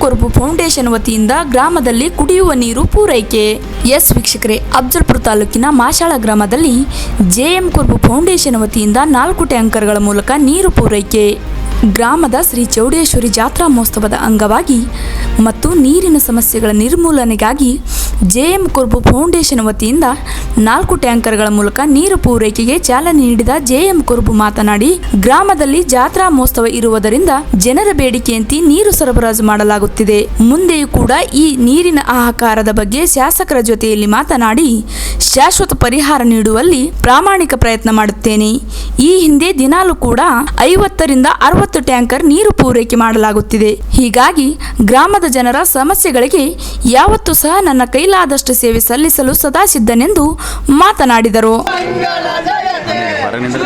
Korabu foundation ವತಿಯಿಂದ ಗ್ರಾಮದಲ್ಲಿ ಕುಡಿಯುವ ನೀರು ಪೂರೈಕೆ. ಎಸ್ ವೀಕ್ಷಕರೇ ಅಫ್ಜಲ್ಪುರ ತಾಲೂಕಿನ ಮಾಶಾಳ ಗ್ರಾಮದಲ್ಲಿ ಜೆಎಂ ಕೊರಬು ಫೌಂಡೇಶನ್ ವತಿಯಿಂದ ನಾಲ್ಕು ಟ್ಯಾಂಕರ್ಗಳ ಮೂಲಕ ನೀರು ಪೂರೈಕೆ. ಗ್ರಾಮದ ಶ್ರೀ ಚೌಡೇಶ್ವರಿ ಜಾತ್ರಾ ಮಹೋತ್ಸವದ ಅಂಗವಾಗಿ ಮತ್ತು ನೀರಿನ ಸಮಸ್ಯೆಗಳ ನಿರ್ಮೂಲನೆಗಾಗಿ ಜೆಎಂ ಕುರ್ಬು ಫೌಂಡೇಶನ್ ವತಿಯಿಂದ ನಾಲ್ಕು ಟ್ಯಾಂಕರ್ಗಳ ಮೂಲಕ ನೀರು ಪೂರೈಕೆಗೆ ಚಾಲನೆ ನೀಡಿದ ಜೆಎಂ ಕುರ್ಬು ಮಾತನಾಡಿ, ಗ್ರಾಮದಲ್ಲಿ ಜಾತ್ರಾ ಮಹೋತ್ಸವ ಇರುವುದರಿಂದ ಜನರ ಬೇಡಿಕೆಯಂತೆ ನೀರು ಸರಬರಾಜು ಮಾಡಲಾಗುತ್ತಿದೆ. ಮುಂದೆಯೂ ಕೂಡ ಈ ನೀರಿನ ಆಹಾಕಾರದ ಬಗ್ಗೆ ಶಾಸಕರ ಜೊತೆಯಲ್ಲಿ ಮಾತನಾಡಿ, ಶಾಶ್ವತ ಪರಿಹಾರ ನೀಡುವಲ್ಲಿ ಪ್ರಾಮಾಣಿಕ ಪ್ರಯತ್ನ ಮಾಡುತ್ತೇನೆ. ಈ ಹಿಂದೆ ದಿನಾಲೂ ಕೂಡ ಐವತ್ತರಿಂದ ಅರವತ್ತು ಟ್ಯಾಂಕರ್ ನೀರು ಪೂರೈಕೆ ಮಾಡಲಾಗುತ್ತಿದೆ. ಹೀಗಾಗಿ ಗ್ರಾಮದ ಜನರ ಸಮಸ್ಯೆಗಳಿಗೆ ಯಾವತ್ತೂ ಸಹ ನನ್ನ ಕೈಲಾದಷ್ಟು ಸೇವೆ ಸಲ್ಲಿಸಲು ಸದಾ ಸಿದ್ಧನೆಂದು ಮಾತನಾಡಿದರು. ಹೊರಗಿನಿಂದ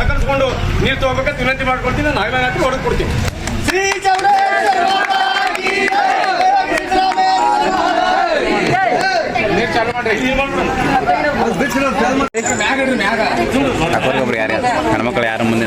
ಸಕರ್ಸ್ಕೊಂಡು ನೀರು ತಗೋಬೇಕಂತ ವಿನಂತಿ ಮಾಡ್ಕೊಳ್ತೀನಿ. ನಾನು ಹೊಡೆದು ಕೊಡ್ತೀನಿ. ಯಾರು? ಹೆಣ್ಮಕ್ಳು ಯಾರು ಮುಂದೆ?